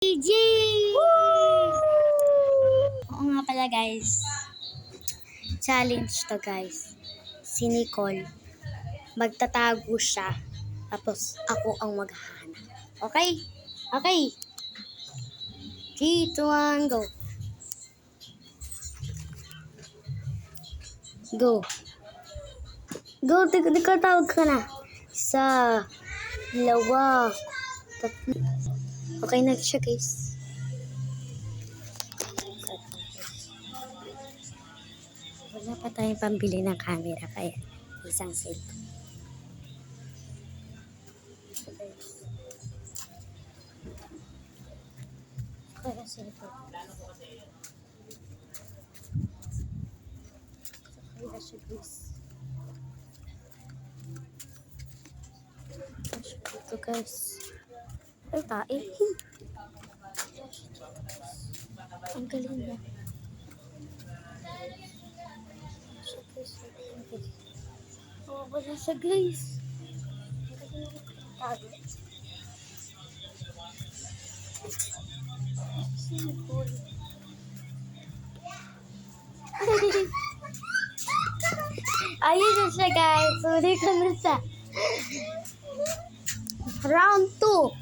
PG! Oo nga pala guys. Challenge to guys. Si Nicole. Magtatago siya. Tapos ako ang maghahanap. Okay? Okay. 3, 2, 1, go. Go. Go, tawag ka na. Isa, dalawa, tatlo. Okay na siya, guys. Wala pa tayong pambili ng camera, kaya isang cellphone. Kaya cellphone. So, kaya siya, guys. Ito, guys. Ay, tae. Ang galing niya. Siya, guys. ang galing, guys. Oh, wala siya, guys. Ang. Ayun na siya, guys. Sorry ko na siya. Round 2.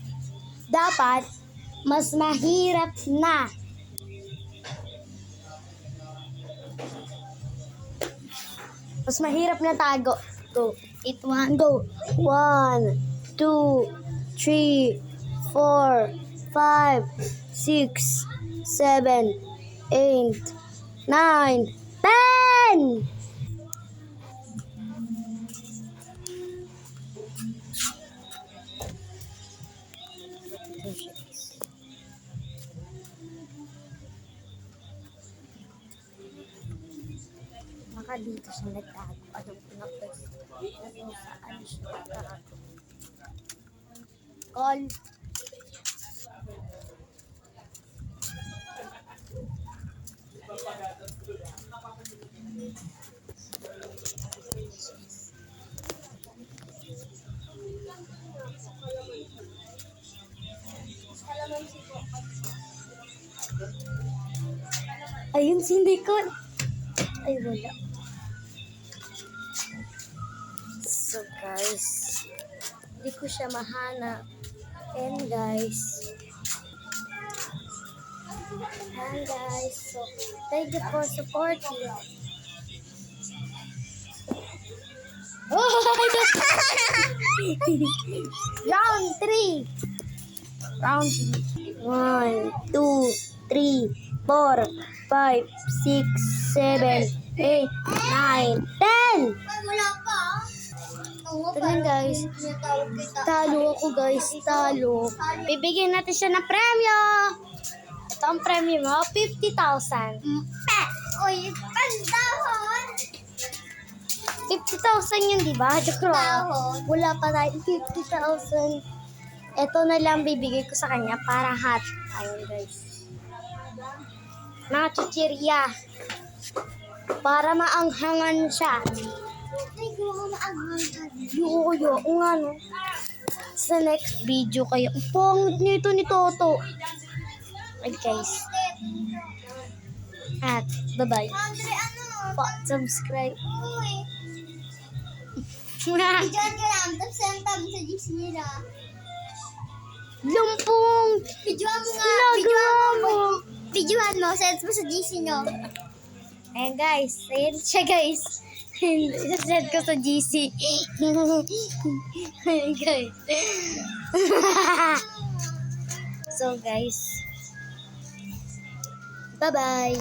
Dapat, mas mahirap na. Mas mahirap na tago. Go. It one, go. One, two, three, four, five, six, seven, eight, nine, ten! Dito siya nagtago. Alam ko na. Ano saan siya nagtago. Call. Ayun si Nicole. Ay, wala. So, guys, hindi ko siya mahanap. And, guys, and, guys, so, thank you for supporting. Oh, Round 3. Round 3. 1, 2, 3, 4, 5, 6, 7, 8, 9, 10! Guys. Talo ako guys, talo. Bibigyan natin siya ng premyo. Ito ang premyo mo, 50,000. Pe! Uy, pandahon! 50,000 yun, di ba? Joke. Wala pa tayo 50,000. Ito na lang bibigay ko sa kanya para hot. Ayun guys. Mga chichirya. Para maanghangan siya. Ay, gawa maanghang. Yo, yo, o nga no. Sa next video kayo. Pangit nito ni Toto. Ay guys. At, bye-bye. Pa, subscribe. Diyan ka lang. Tapos ang tabi sa GC nila. Lumpong! Mo nga. Videoan mo. Videoan mo. Send mo sa GC nyo. Ayan guys, ayan siya guys. Isasend ko sa GC. guys. so guys, bye-bye.